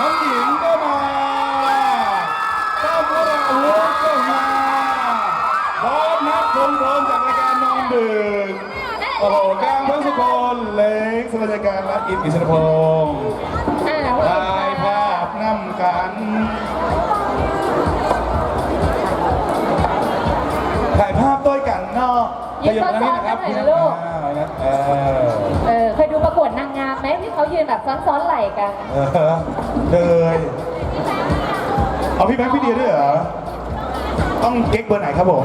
น้องหญิงก็มาต้อมวราวุธก็มาพร้อมนักคงโดนจากรายการนอนดึกโอ้โหกลางพังสุกลเล็กสวัสดิการและอิมอิสรพงศ์อ่าถ่ายภาพนำกันถ่ายภาพด้วยกันเนาะขยับมานี่นะครับพี่นัทอ่านะเออเออเคยดูประกวดนางงามไหมที่เขายืนแบบซ้อนๆไหล่กัน เลยเอาพี่แบงค์พี่เดียด้วยเหรอ ต้องเก๊กเบอร์ไหนครับผม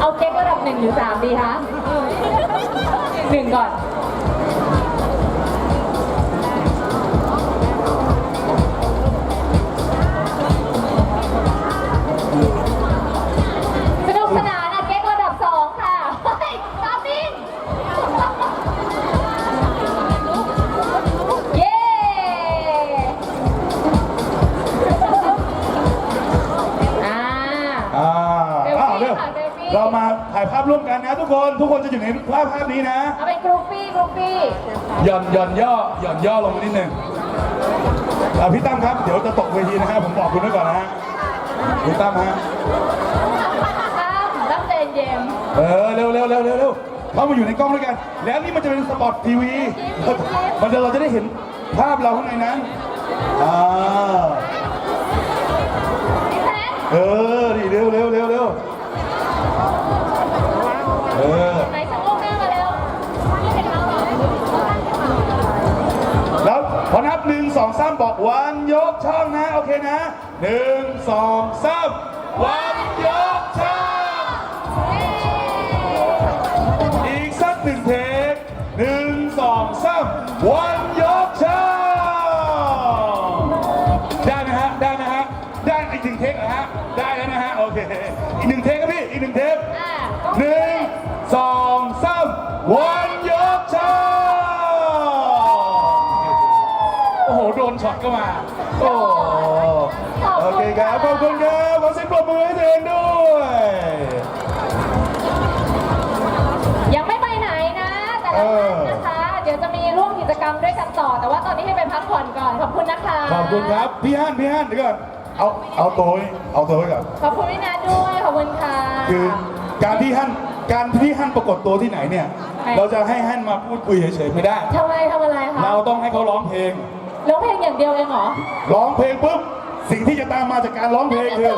เอาเก๊กระดับหนึ่งหรือสามดีคะหนึ่งก่อน เซลฟี่เรามาถ่ายภาพร่วมกันนะทุกคนทุกคนจะอยู่ในภาพภาพนี้นะ เอาเป็นกรุ๊ปปี้กรุ๊ปปี้หย่อนหย่อนย่อหย่อนย่อลงมานิดนึงอะพี่ตั้มครับเดี๋ยวจะตกเวทีนะฮะผมบอกคุณไว้ก่อนนะฮะพี่ตั้มฮะตั้มตั้มใจเย็นเออเร็วเร็วเร็วเร็วเร็วเข้ามาอยู่ในกล้องด้วยกัน แล้วนี่มันจะเป็นสปอตทีวีมันจะเราจะได้เห็นภาพเราข้างในนั้นอ่า วันยกช่องนะ โอเคนะหนึ่งสองสามวันยกช่องอีกสักหนึ่งเทคหนึ่งสองสามวันยกช่องได้ไหมฮะได้ไหมฮะได้อีกหนึ่งเทคเหรอฮะได้ โดนช็อตก็มา โอ้โอเคครับขอบคุณครับขอเสียงปรบมือให้ตัวเองด้วย ยังไม่ไปไหนนะ แต่ละท่านนะคะ เดี๋ยวจะมีร่วมกิจกรรมด้วยกันต่อ แต่ว่าตอนนี้ให้ไปพักผ่อนก่อน ขอบคุณนะคะ ขอบคุณครับ พี่ฮั่นพี่ฮั่นเดี๋ยวก่อนเอาเอาตัวไว้เอาตัวไว้ก่อน ขอบคุณพี่นัทด้วย ขอบคุณค่ะ คือการที่ฮั่นการที่ฮั่นปรากฏตัวที่ไหนเนี่ย เราจะให้ฮั่นมาพูดคุยเฉยๆไม่ได้ทำไมทำอะไรคะ เราต้องให้เขาร้องเพลง ร้องเพลงอย่างเดียวเองเหรอ ร้องเพลงปุ๊บ สิ่งที่จะตามมาจากการร้องเพลงคือ